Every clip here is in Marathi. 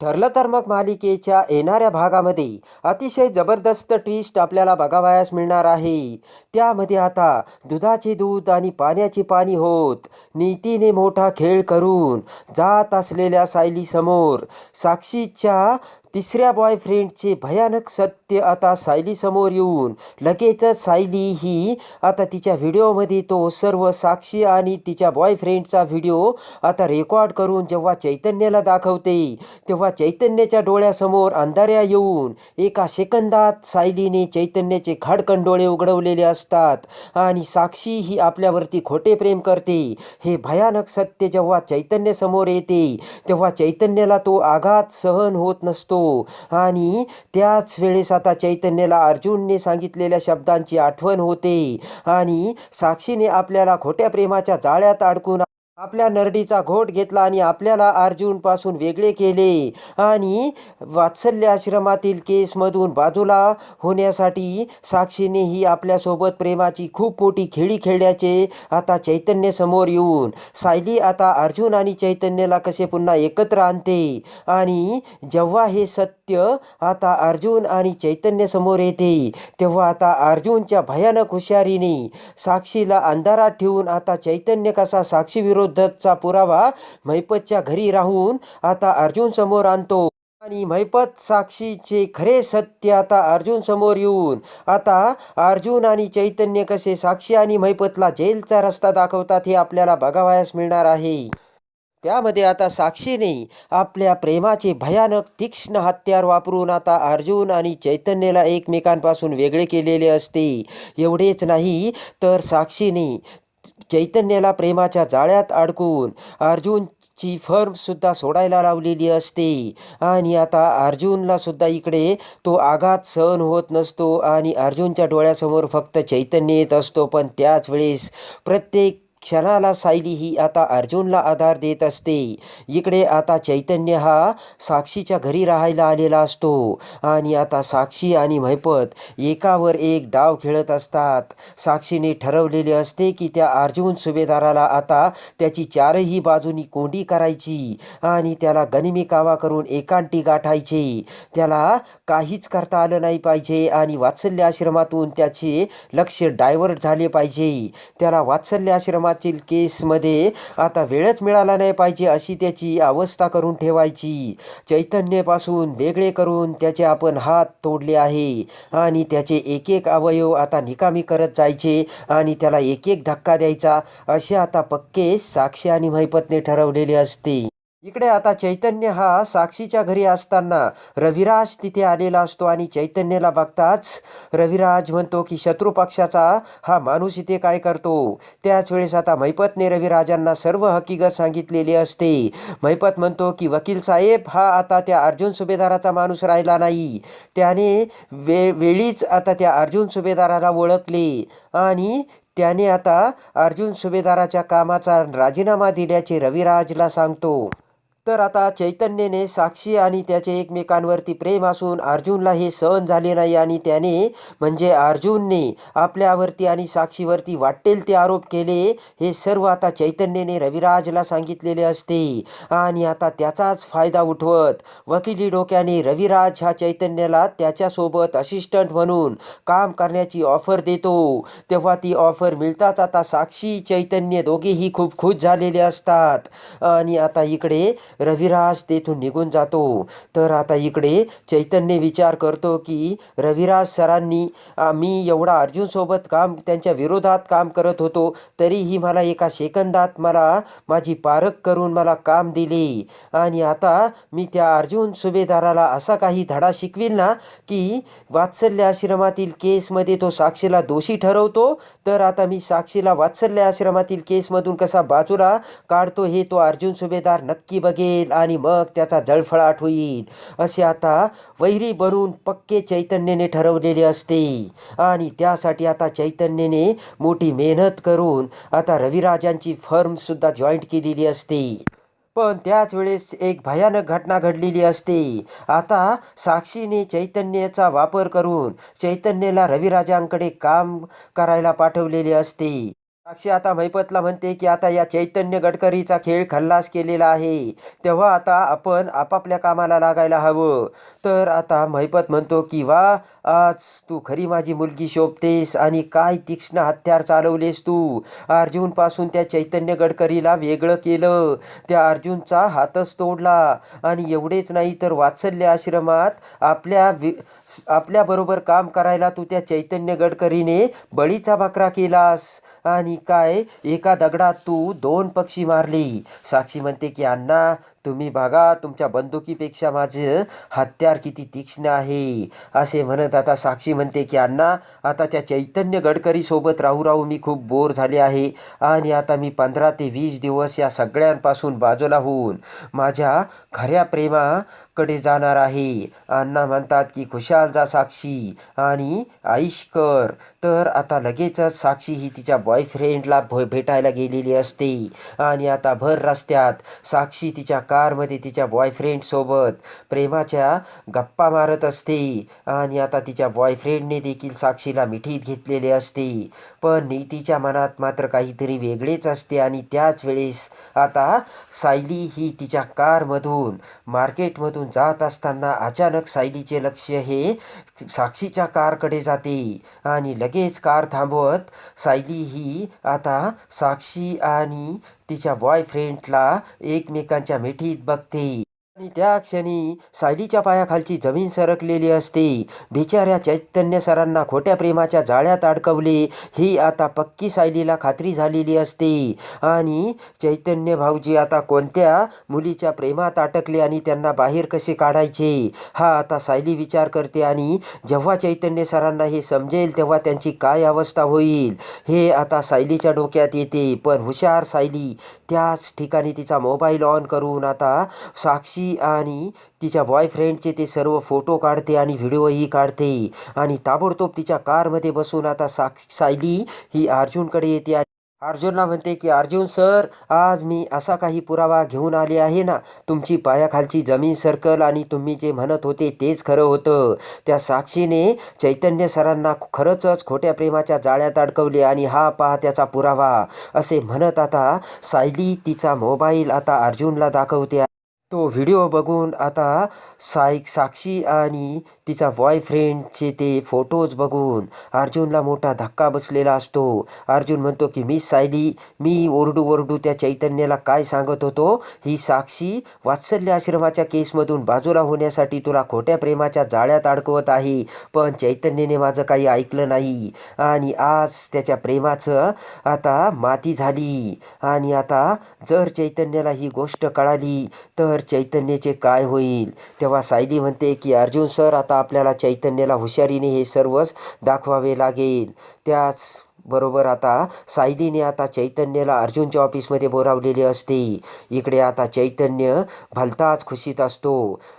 ठरलं तर मग मालिकेच्या येणाऱ्या भागामध्ये अतिशय जबरदस्त ट्विस्ट आपल्याला बघावयास मिळणार आहे. त्यामध्ये आता दुधाचे दूध आणि पाण्याचे पाणी होत. नीतीने मोठा खेळ करून जात असलेल्या सायलीसमोर साक्षीच्या तिसऱ्या बॉयफ्रेंडचे भयानक सत्य आता सायलीसमोर येऊन लगेचच सायली ही आता तिच्या व्हिडिओमध्ये तो सर्व साक्षी आणि तिच्या बॉयफ्रेंडचा व्हिडिओ आता रेकॉर्ड करून जेव्हा चैतन्याला दाखवते तेव्हा चैतन्याच्या डोळ्यासमोर अंधाऱ्या येऊन एका सेकंदात सायलीने चैतन्याचे खाडकन डोळे उघडवलेले असतात आणि साक्षी ही आपल्यावरती खोटे प्रेम करते. हे भयानक सत्य जेव्हा चैतन्यासमोर येते तेव्हा चैतन्याला तो आघात सहन होत नसतो. आणि त्याच वेळेस आता चैतन्याला अर्जुनने सांगितलेल्या शब्दांची आठवण होते. आणि साक्षीने आपल्याला खोट्या प्रेमाच्या जाळ्यात अडकून आपल्या नरडीचा घोट घेतला आणि आपल्याला अर्जुनपासून वेगळे केले. आणि वात्सल्य आश्रमातील केसमधून बाजूला होण्यासाठी साक्षीने ही आपल्यासोबत प्रेमाची खूप मोठी खेळी खेळल्याचे आता चैतन्य समोर येऊन सायली आता अर्जुन आणि चैतन्यला कसे पुन्हा एकत्र आणते? आणि जेव्हा हे सत्य आता अर्जुन आणि चैतन्य समोर येते तेव्हा आता अर्जुनच्या भयानक हुशारीने साक्षीला अंधारात ठेवून आता चैतन्य कसा साक्षी विरोधाचा पुरावा महिपतच्या घरी राहून आता अर्जुन समोर आणतो. आणि महिपत साक्षीचे खरे सत्य आता अर्जुन समोर येऊन आता अर्जुन आणि चैतन्य कसे साक्षी आणि महिपतला जेलचा रस्ता दाखवतात हे आपल्याला बघावयास मिळणार आहे. त्यामध्ये आता साक्षीने आपल्या प्रेमाचे भयानक तीक्ष्ण हत्यार वापरून आता अर्जुन आणि चैतन्याला एकमेकांपासून वेगळे केलेले असते. एवढेच नाही तर साक्षीने चैतन्याला प्रेमाच्या जाळ्यात अडकून अर्जुनची फर्मसुद्धा सोडायला लावलेली असते. आणि आता अर्जुनला सुद्धा इकडे तो आघात सहन होत नसतो आणि अर्जुनच्या डोळ्यासमोर फक्त चैतन्य येत असतो. पण त्याच वेळेस प्रत्येक क्षणाला सायली ही आता अर्जुनला आधार देत असते. इकडे आता चैतन्य हा साक्षीच्या घरी राहायला आलेला असतो. आणि आता साक्षी आणि महिपत एकावर एक डाव खेळत असतात. साक्षीने ठरवलेले असते की त्या अर्जुन सुभेदाराला आता त्याची चारही बाजूनी कोंडी करायची आणि त्याला गनिमी कावा करून एकांटी गाठायचे. त्याला काहीच करता आलं नाही पाहिजे आणि वात्सल्य आश्रमातून त्याचे लक्ष डायव्हर्ट झाले पाहिजे. त्याला वात्सल्य आश्रमातील केसमध्ये आता वेळच मिळाला नाही पाहिजे अशी त्याची अवस्था करून ठेवायची. चैतन्यपासून वेगळे करून त्याचे आपण हात तोडले आहे आणि त्याचे एक एक अवयव आता निकामी करत जायचे आणि त्याला एक एक धक्का द्यायचा असे आता पक्के साक्षी आणि महिपतने ठरवलेले असते. इकडे आता चैतन्य हा साक्षीच्या घरी असताना रविराज तिथे आलेला असतो आणि चैतन्याला बघताच रविराज म्हणतो की शत्रू पक्षाचा हा माणूस इथे काय करतो? त्याच वेळेस आता महिपतने रविराजांना सर्व हकीकत सांगितलेली असते. महिपत म्हणतो की वकील साहेब हा आता त्या अर्जुन सुभेदाराचा माणूस राहिला नाही. त्याने वे वेळीच आता त्या अर्जुन सुभेदाराला ओळखले आणि त्याने आता अर्जुन सुभेदाराच्या कामाचा राजीनामा दिल्याचे रविराजला सांगतो. तर आता चैतन्यने साक्षी आणि त्याचे एकमेकांवरती प्रेम असून अर्जुनला हे सहन झाले नाही आणि त्याने म्हणजे अर्जुनने आपल्यावरती आणि साक्षीवरती वाटेल ते आरोप केले हे सर्व आता चैतन्यने रविराजला सांगितलेले असते. आणि आता त्याचाच फायदा उठवत वकिली डोक्याने रविराज हा चैतन्याला त्याच्यासोबत असिस्टंट म्हणून काम करण्याची ऑफर देतो. तेव्हा ती ऑफर मिळताच आता साक्षी चैतन्य दोघेही खूप खुश झालेले असतात. आणि आता इकडे रविराज तेथून निघून जातो. तर आता इकडे चैतन्य विचार करतो की रविराज सरांनी मी एवढा अर्जुनसोबत काम त्यांच्या विरोधात काम करत होतो तरीही मला एका सेकंदात मला माझी पारख करून मला काम दिले. आणि आता मी त्या अर्जुन सुभेदाराला असा काही धडा शिकवेल ना की वात्सल्य आश्रमातील केसमध्ये तो साक्षीला दोषी ठरवतो. तर आता मी साक्षीला वात्सल्य आश्रमातील केसमधून कसा बाजूला काढतो हे तो अर्जुन सुभेदार नक्की बघेल. आणि मग त्याचा जळफळाट होईल. असे आता वैरी बनून पक्के चैतन्याने ठरवलेले असते. आणि त्यासाठी आता चैतन्याने मोठी मेहनत करून आता रविराजांची फर्मसुद्धा जॉईंट केलेली असते. पण त्याच वेळेस एक भयानक घटना घडलेली असते. आता साक्षीने चैतन्याचा वापर करून चैतन्याला रविराजांकडे काम करायला पाठवलेले असते. साक्षी आता महिपतला म्हणते की आता या चैतन्य गडकरीचा खेळ खल्लास केलेला आहे. तेव्हा आता आपण आपापल्या कामाला लागायला हवं. तर आता महिपत म्हणतो की वा आज तू खरी माझी मुलगी शोभतेस आणि काय तीक्ष्ण हत्यार चालवलेस तू? अर्जुनपासून त्या चैतन्य गडकरीला वेगळं केलं. त्या अर्जुनचा हातच तोडला. आणि एवढेच नाही तर वात्सल्य आश्रमात आपल्या वि आपल्याबरोबर काम करायला तू त्या चैतन्य गडकरीने बळीचा बकरा केलास. आणि काय? एका दगडात तू दोन पक्षी मारली. साक्षी म्हणते की अण्णा तुम्ही बघा तुमच्या बंदुकीपेक्षा माझं हत्यार किती तीक्ष्ण आहे. असे म्हणत आता साक्षी म्हणते की अण्णा आता त्या चैतन्य गडकरीसोबत राहू राहू मी खूप बोर झाले आहे आणि आता मी पंधरा ते वीस दिवस या सगळ्यांपासून बाजूला होऊन माझ्या खऱ्या प्रेमा कडे जाणार आहे. अण्णा म्हणतात की खुशाल जा साक्षी आणि आईश कर. तर आता लगेचच साक्षी ही तिच्या बॉयफ्रेंडला भ भेटायला गेलेली असते. आणि आता भर रस्त्यात साक्षी तिच्या कारमध्ये तिच्या बॉयफ्रेंडसोबत प्रेमाच्या गप्पा मारत असते. आणि आता तिच्या बॉयफ्रेंडने देखील साक्षीला मिठीत घेतलेले असते. पण नीतीच्या मनात मात्र काहीतरी वेगळेच असते आणि त्याच वेळेस आता सायली ही तिच्या कारमधून मार्केटमधून जात असताना अचानक सायलीचे लक्ष हे साक्षीच्या कारकडे जाते आणि लगेच कार थांबवत सायली ही आता साक्षी आणि तिच्या बॉयफ्रेंडला एकमेकांच्या मिठीत बघते. आणि त्या क्षणी सायलीच्या पायाखालची जमीन सरकलेली असते. बिचाऱ्या चैतन्य सरांना खोट्या प्रेमाच्या जाळ्यात अडकवले. ही आता पक्की सायलीला खात्री झालेली असते. आणि चैतन्य भाऊजी आता कोणत्या मुलीच्या प्रेमात अटकले आणि त्यांना बाहेर कसे काढायचे? हा आता सायली विचार करते आणि जेव्हा चैतन्य सरांना हे समजेल तेव्हा त्यांची काय अवस्था होईल? हे आता सायलीच्या डोक्यात येते. पण हुशार सायली त्याच ठिकाणी तिचा मोबाईल ऑन करून आता साक्षी आणि तिच्या बॉयफ्रेंडचे ते सर्व फोटो काढते आणि व्हिडिओही काढते. आणि ताबडतोब तिच्या कारमध्ये बसून आता साक सायली ही अर्जुनकडे येते आणि अर्जुनला म्हणते की अर्जुन सर आज मी असा काही पुरावा घेऊन आले आहे ना. तुमची पायाखालची जमीन सर्कल आणि तुम्ही जे म्हणत होते तेच खरं होतं. त्या साक्षीने चैतन्य सरांना खरंच खोट्या प्रेमाच्या जाळ्यात अडकवले आणि हा पहा त्याचा पुरावा. असे म्हणत आता सायली तिचा मोबाईल आता अर्जुनला दाखवते. तो व्हिडिओ बघून आता साई साक्षी आणि तिचा बॉयफ्रेंडचे ते फोटोज बघून अर्जुनला मोठा धक्का बसलेला असतो. अर्जुन म्हणतो की मी सायली मी ओरडू ओरडू त्या चैतन्याला काय सांगत होतो? ही साक्षी वात्सल्य आश्रमाच्या केसमधून बाजूला होण्यासाठी तुला खोट्या प्रेमाच्या जाळ्यात अडकवत आहे. पण चैतन्याने माझं काही ऐकलं नाही. आणि आज त्याच्या प्रेमाचं आता माती झाली. आणि आता जर चैतन्याला ही गोष्ट कळाली तर चैतन्याचे काय होईल? तेव्हा सायली म्हणते की अर्जुन सर आता आपल्याला चैतन्याला हुशारीने हे सर्वच दाखवावे लागेल. त्याच बरोबर आता सायलीने आता चैतन्याला अर्जुनच्या ऑफिसमध्ये बोलावलेले असते. इकडे आता चैतन्य भलताच खुशीत असतो.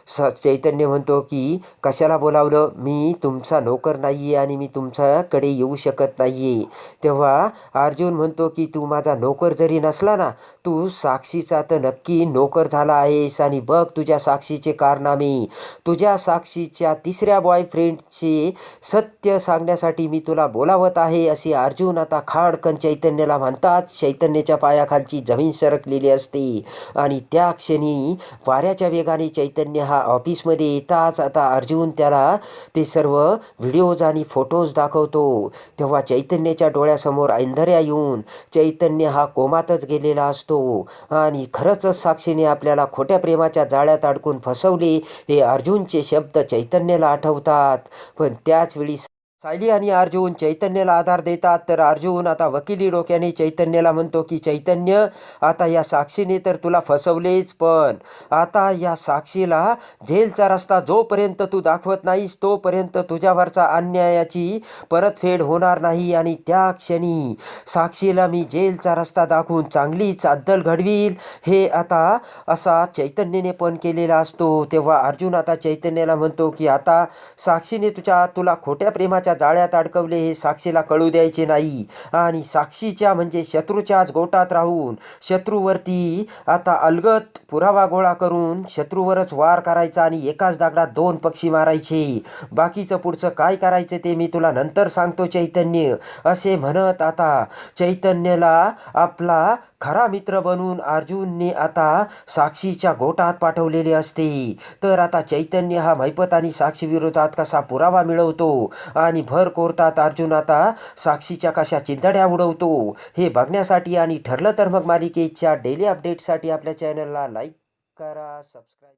स चैतन्य म्हणतो की कशाला बोलावलं? मी तुमचा नोकर नाही आहे आणि मी तुमच्याकडे येऊ शकत नाही आहे तेव्हा अर्जुन म्हणतो की तू माझा नोकर जरी नसला ना तू साक्षीचा तर नक्की नोकर झाला आहेस आणि बघ तुझ्या साक्षीचे कारनामे. तुझ्या साक्षीच्या तिसऱ्या बॉयफ्रेंडचे सत्य सांगण्यासाठी मी तुला बोलावत आहे असे अर्जुन आता खाडकन चैतन्याला म्हणतात चैतन्याच्या पायाखालची जमीन सरकलेली असते आणि त्या क्षणी वाऱ्याच्या वेगाने चैतन्य हा ऑफिसमध्ये येताच आता अर्जुन त्याला ते सर्व व्हिडिओज आणि फोटोज दाखवतो. तेव्हा चैतन्याच्या डोळ्यासमोर ऐंधऱ्या येऊन चैतन्य हा कोमातच गेलेला असतो आणि खरंच साक्षीने आपल्याला खोट्या प्रेमाच्या जाळ्यात अडकून फसवले हे अर्जुनचे शब्द चैतन्याला आठवतात. पण त्याच वेळी सायली आणि अर्जुन चैतन्याला आधार देतात. तर अर्जुन आता वकिली डोक्याने चैतन्याला म्हणतो की चैतन्य आता या साक्षीने तर तुला फसवलेच पण आता या साक्षीला जेलचा रस्ता जोपर्यंत तू दाखवत नाहीस तोपर्यंत तुझ्यावरचा अन्यायाची परतफेड होणार नाही. आणि त्या क्षणी साक्षीला मी जेलचा रस्ता दाखवून चांगलीच अद्दल घडवील. हे आता असा चैतन्याने पण केलेला असतो. तेव्हा अर्जुन आता चैतन्याला म्हणतो की आता साक्षीने तुझ्या तुला खोट्या प्रेमाच्या कशा जाळ्यात अडकवले हे साक्षीला कळू द्यायचे नाही. आणि साक्षीच्या म्हणजे शत्रूच्याच गोटात राहून शत्रूवरती आता अलगत पुरावा गोळा करून शत्रूवरच वार करायचा आणि एकाच दगडात दोन पक्षी मारायचे. बाकीचं पुढचं काय करायचं ते मी तुला नंतर सांगतो चैतन्य असे म्हणत आता चैतन्यला आपला खरा मित्र बनून अर्जुनने आता साक्षीच्या गोटात पाठवलेले असते. तर आता चैतन्य हा मैपत आणि साक्षी विरोधात कसा पुरावा मिळवतो आणि भर कोर्टात अर्जुन आता साक्षीच्या कशा चिंदड्या उडवतो. हे बघण्यासाठी आणि ठरलं तर मग मालिकेच्या डेली अपडेटसाठी आपल्या चॅनलला लाईक करा सबस्क्राईब